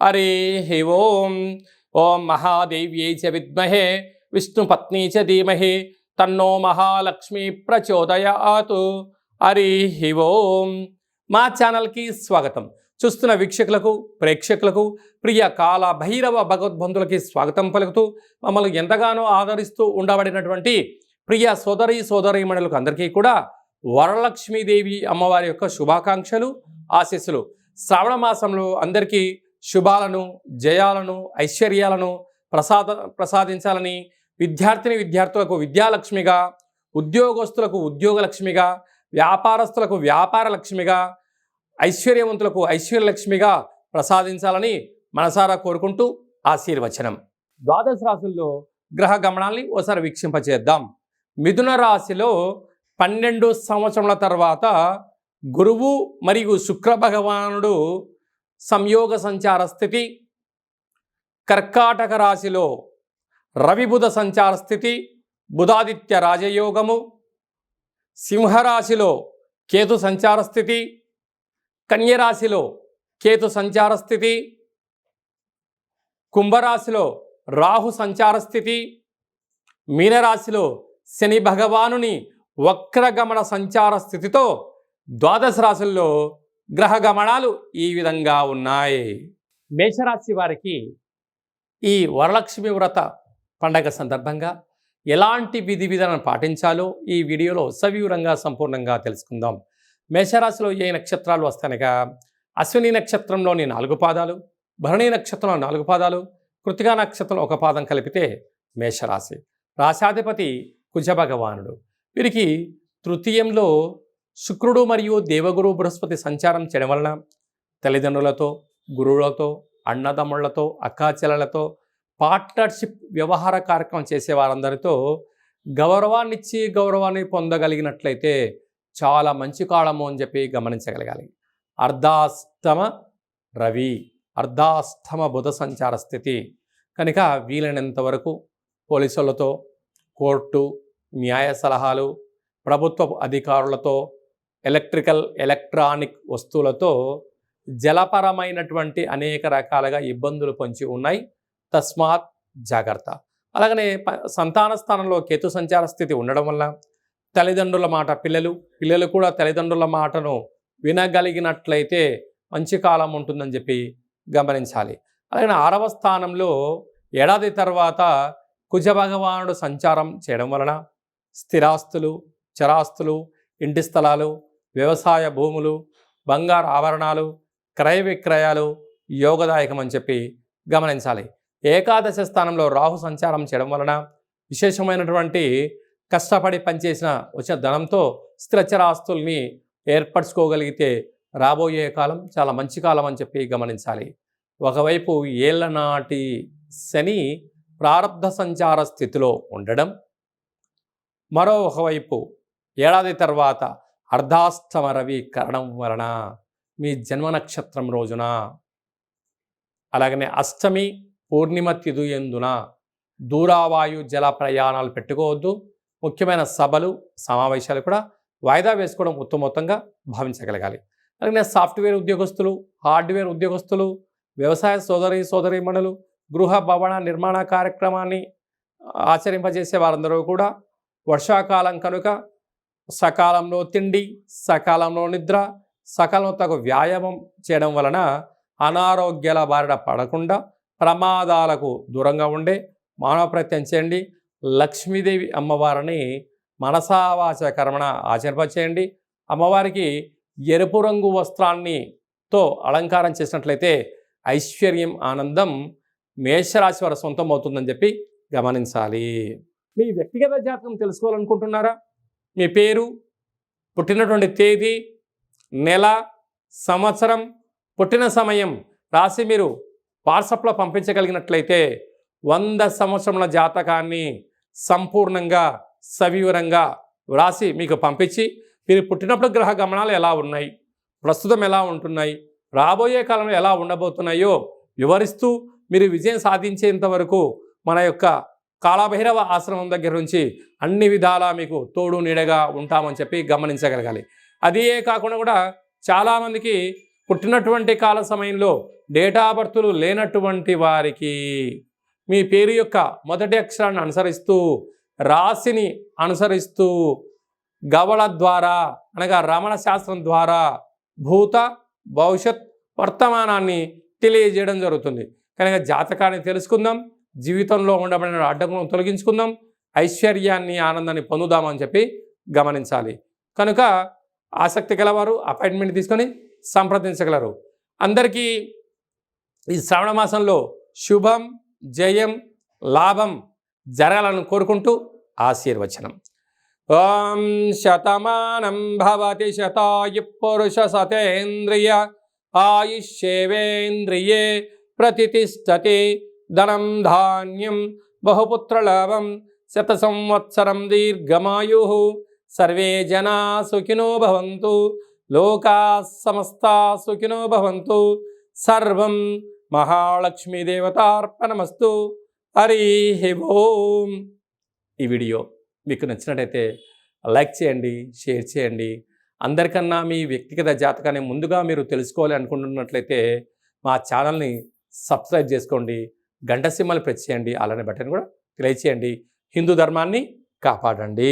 హరి ఓం ఓం మహాదేవ్యై చ విద్మహే విష్ణుపత్ని చ ధీమహి తన్నో మహాలక్ష్మి ప్రచోదయాతు హరి ఓం మా ఛానల్కి స్వాగతం. చూస్తున్న వీక్షకులకు ప్రేక్షకులకు ప్రియ కాల భైరవ భగవద్బంధులకి స్వాగతం పలుకుతూ మమ్మల్ని ఎంతగానో ఆదరిస్తూ ఉండబడినటువంటి ప్రియ సోదరి సోదరీమణులకు అందరికీ కూడా వరలక్ష్మీదేవి అమ్మవారి యొక్క శుభాకాంక్షలు ఆశీస్సులు. శ్రావణ మాసంలో అందరికీ శుభాలను జయాలను ఐశ్వర్యాలను ప్రసాద ప్రసాదించాలని విద్యార్థిని విద్యార్థులకు విద్యాలక్ష్మిగా ఉద్యోగస్తులకు ఉద్యోగ లక్ష్మిగా వ్యాపారస్తులకు వ్యాపార లక్ష్మిగా ఐశ్వర్యవంతులకు ఐశ్వర్యలక్ష్మిగా ప్రసాదించాలని మనసారా కోరుకుంటూ ఆశీర్వచనం. ద్వాదశ రాశుల్లో గ్రహ గమనాల్ని ఓసారి వీక్షింపచేద్దాం. మిథున రాశిలో పన్నెండు సంవత్సరముల తర్వాత గురువు మరియు శుక్ర భగవానుడు సంయోగ సంచార స్థితి కర్కాటక రాశిలో రవిబుధ సంచార స్థితి బుధాదిత్య రాజయోగము సింహరాశిలో కేతు సంచార స్థితి కన్యరాశిలో కేతు సంచార స్థితి కుంభరాశిలో రాహు సంచార స్థితి మీనరాశిలో శని భగవానుని వక్రగమన సంచార స్థితితో ద్వాదశ రాశుల్లో గ్రహ గమనాలు ఈ విధంగా ఉన్నాయి. మేషరాశి వారికి ఈ వరలక్ష్మి వ్రత పండగ సందర్భంగా ఎలాంటి విధి విధానం పాటించాలో ఈ వీడియోలో సవివరంగా సంపూర్ణంగా తెలుసుకుందాం. మేషరాశిలో ఏ నక్షత్రాలు వస్తానగా అశ్విని నక్షత్రంలోని నాలుగు పాదాలు భరణి నక్షత్రంలో నాలుగు పాదాలు కృతికా నక్షత్రం ఒక పాదం కలిపితే మేషరాశి. రాశాధిపతి కుజభగవానుడు వీరికి తృతీయంలో శుక్రుడు మరియు దేవగురు బృహస్పతి సంచారం చేయడం వలన తల్లిదండ్రులతో గురువులతో అన్నదమ్ముళ్ళతో అక్కాచెల్లెలతో పార్ట్నర్షిప్ వ్యవహార కార్యక్రమం చేసే వారందరితో గౌరవాన్నిచ్చి గౌరవాన్ని పొందగలిగినట్లయితే చాలా మంచి కాలము అని చెప్పి గమనించగలగాలి. అర్ధాస్తమ రవి అర్ధాస్తమ బుధ సంచార స్థితి. కనుక వీలైనంత వరకు పోలీసులతో కోర్టు న్యాయ సలహాలు ప్రభుత్వ అధికారులతో ఎలక్ట్రికల్ ఎలక్ట్రానిక్ వస్తువులతో జలపరమైనటువంటి అనేక రకాలుగా ఇబ్బందులు పొంచి ఉన్నాయి. తస్మాత్ జాగ్రత్త. అలాగనే సంతాన స్థానంలో కేతు సంచార స్థితి ఉండడం వల్ల తల్లిదండ్రుల మాట పిల్లలు పిల్లలు కూడా తల్లిదండ్రుల మాటను వినగలిగినట్లయితే మంచి కాలం ఉంటుందని చెప్పి గమనించాలి. అలాగే ఆరవ స్థానంలో ఏడాది తర్వాత కుజ భగవానుడు సంచారం చేయడం వలన స్థిరాస్తులు చరాస్తులు ఇంటి స్థలాలు వ్యవసాయ భూములు బంగారు ఆభరణాలు క్రయ విక్రయాలు యోగదాయకం అని చెప్పి గమనించాలి. ఏకాదశ స్థానంలో రాహు సంచారం చేయడం వలన విశేషమైనటువంటి కష్టపడి పనిచేసిన వచ్చిన ధనంతో స్థిరచరాస్తుల్ని ఏర్పరచుకోగలిగితే రాబోయే కాలం చాలా మంచి కాలం అని చెప్పి గమనించాలి. ఒకవైపు ఏళ్ళనాటి శని ప్రారంధ సంచార స్థితిలో ఉండడం మరో ఒకవైపు ఏడాది తర్వాత అర్ధాష్టమ రవి కరణం వలన మీ జన్మ నక్షత్రం రోజున అలాగనే అష్టమి పూర్ణిమ తిథు ఎందున దూరావాయు జల ప్రయాణాలు పెట్టుకోవద్దు. ముఖ్యమైన సభలు సమావేశాలు కూడా వాయిదా వేసుకోవడం ఉత్తమోత్తంగా భావించగలగాలి. అలాగే సాఫ్ట్వేర్ ఉద్యోగస్తులు హార్డ్వేర్ ఉద్యోగస్తులు వ్యవసాయ సోదరి సోదరీమణులు గృహ భవన నిర్మాణ కార్యక్రమాన్ని ఆచరింపజేసే వారందరూ కూడా వర్షాకాలం కనుక సకాలంలో తిండి సకాలంలో నిద్ర సకాలంలో తగు వ్యాయామం చేయడం వలన అనారోగ్యాల బారిన పడకుండా ప్రమాదాలకు దూరంగా ఉండే మానవ ప్రయత్నం చేయండి. లక్ష్మీదేవి అమ్మవారిని మనసావాచ కర్మణ ఆచరింపచేయండి అమ్మవారికి ఎరుపు రంగు వస్త్రాన్ని తో అలంకారం చేసినట్లయితే ఐశ్వర్యం ఆనందం మేషరాశి వారి సొంతం అవుతుందని చెప్పి గమనించాలి. మీ వ్యక్తిగత జాతకం తెలుసుకోవాలనుకుంటున్నారా? మీ పేరు పుట్టినటువంటి తేదీ నెల సంవత్సరం పుట్టిన సమయం రాసి మీరు వాట్సాప్లో పంపించగలిగినట్లయితే వంద సంవత్సరముల జాతకాన్ని సంపూర్ణంగా సవివరంగా వ్రాసి మీకు పంపించి మీరు పుట్టినప్పుడు గ్రహ గమనాలు ఎలా ఉన్నాయి ప్రస్తుతం ఎలా ఉంటున్నాయి రాబోయే కాలంలో ఎలా ఉండబోతున్నాయో వివరిస్తూ మీరు విజయం సాధించేంత వరకు మన యొక్క కాళభైరవ ఆశ్రమం దగ్గర నుంచి అన్ని విధాలా మీకు తోడు నీడగా ఉంటామని చెప్పి గమనించగలగాలి. అదే కాకుండా కూడా చాలామందికి పుట్టినటువంటి కాల సమయంలో డేటా బర్తులు లేనటువంటి వారికి మీ పేరు యొక్క మొదటి అక్షరాన్ని అనుసరిస్తూ రాశిని అనుసరిస్తూ గవళ ద్వారా అనగా రమణ శాస్త్రం ద్వారా భూత భవిష్యత్ వర్తమానాన్ని తెలియజేయడం జరుగుతుంది. కనుక జాతకాన్ని తెలుసుకుందాం. జీవితంలో ఉండబడిన అడ్డంకులను తొలగించుకుందాం ఐశ్వర్యాన్ని ఆనందాన్ని పొందుదామని చెప్పి గమనించాలి. కనుక ఆసక్తి గలవారు అపాయింట్మెంట్ తీసుకొని సంప్రదించగలరు. అందరికీ ఈ శ్రావణ మాసంలో శుభం జయం లాభం జరగాలని కోరుకుంటూ ఆశీర్వచనం. ఓం శతమానం భవతి శతాయు పురుష సతేంద్రియ ఆయుష్యేవేంద్రియే ప్రతిష్టతి ధనం ధాన్యం బహుపుత్రలాభం శత సంవత్సరం దీర్ఘమాయు సర్వే జనా సుఖినో భవంతు లోకా సమస్తా సుఖినో భవంతు సర్వం మహాలక్ష్మీదేవతార్పణమస్తు హరి ఓం ఈ వీడియో మీకు నచ్చినట్టయితే లైక్ చేయండి షేర్ చేయండి. అందరికన్నా మీ వ్యక్తిగత జాతకాన్ని ముందుగా మీరు తెలుసుకోవాలి అనుకుంటున్నట్లయితే మా ఛానల్ని సబ్స్క్రైబ్ చేసుకోండి. గంట సింహలు చేయండి అలానే బటన్ కూడా తెలియచేయండి హిందూ ధర్మాన్ని కాపాడండి.